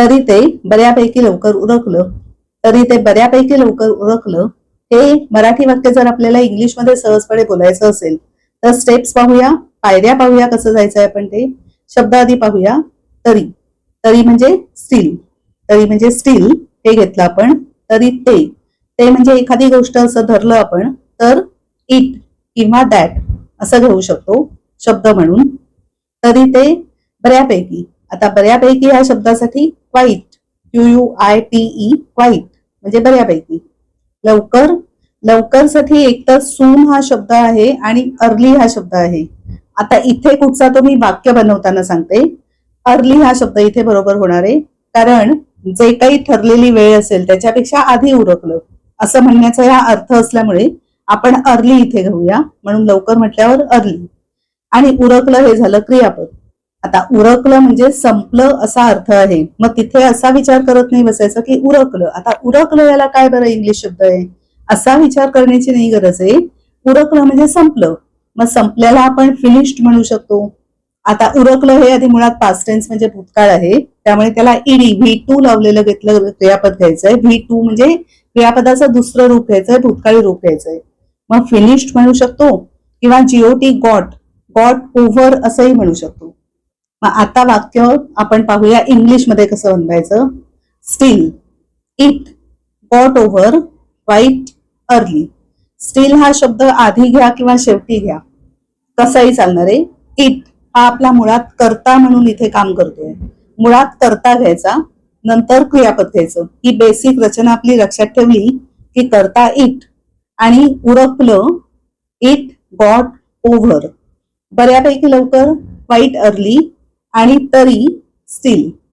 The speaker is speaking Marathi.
तरी ते बऱ्यापैकी लवकर उरकलं. तरी ते बऱ्यापैकी लवकर उरकलं. हे मराठी वाक्य जर आपल्याला इंग्लिशमध्ये सहजपणे बोलायचं असेल तर स्टेप्स पाहूया पायऱ्या पाहूया कसं जायचंय आपण ते. शब्द आधी पाहूया तरी. तरी म्हणजे स्टील तरी म्हणजे स्टील हे घेतलं आपण. तरी ते. ते म्हणजे एखादी गोष्ट असं धरलं आपण तर इट किंवा दॅट असं घेऊ शकतो शब्द म्हणून. तरी ते बऱ्यापैकी. आता बऱ्यापैकी या शब्दासाठी quite Q U I T E quite म्हणजे बऱ्यापैकी. लवकर लवकरसाठी एक तर सून हा शब्द आहे आणि अर्ली हा शब्द आहे. आता इथे कुठचा तुम्ही वाक्य बनवताना सांगते. अर्ली हा शब्द इथे बरोबर होणार आहे. कारण जे काही ठरलेली वेळ असेल त्याच्यापेक्षा आधी उरकलं. असं म्हणण्याचा हा अर्थ असल्यामुळे आपण अर्ली इथे घेऊया. म्हणून लवकर म्हटल्यावर अर्ली आणि उरकलं हे झालं क्रियापद. आता उरकलं म्हणजे संपलं असा अर्थ आहे. मग तिथे असा विचार करत नाही बसायचं की उरकलं. आता उरकलं याला काय बरं इंग्लिश शब्द आहे? असा विचार करण्याची नाही गरज आहे. उरकलं म्हणजे संपलं. मग संपल्याला आपण फिनिश्ड म्हणू शकतो. आता उरकलं हे आधी मुळात पास्ट टेन्स म्हणजे भूतकाळ आहे. त्यामुळे त्याला ईडी व्ही टू लावलेलं घेतलं क्रियापद घ्यायचंय व्ही टू म्हणजे क्रियापदाचं दुसरं रूप घ्यायचंय भूतकाळी रूप घ्यायचंय मग फिनिश्ड म्हणू शकतो किंवा जीओटी गॉट गॉट ओव्हर असंही म्हणू शकतो. मग आता वाक्य आपण पाहूया इंग्लिशमध्ये कसं बनवायचं. Still it got over quite early still हा शब्द आधी घ्या किंवा शेवटी घ्या. कसाही चालणार आहे. इट हा आपला मुळात कर्ता म्हणून इथे काम करतोय. मुळात कर्ता घ्यायचा नंतर क्रियापद घ्यायचं. ही बेसिक रचना आपली लक्षात ठेवली की करता इट आणि उरकलं इट गॉट ओव्हर बऱ्यापैकी लवकर वाईट अर्ली आणि तरी स्टील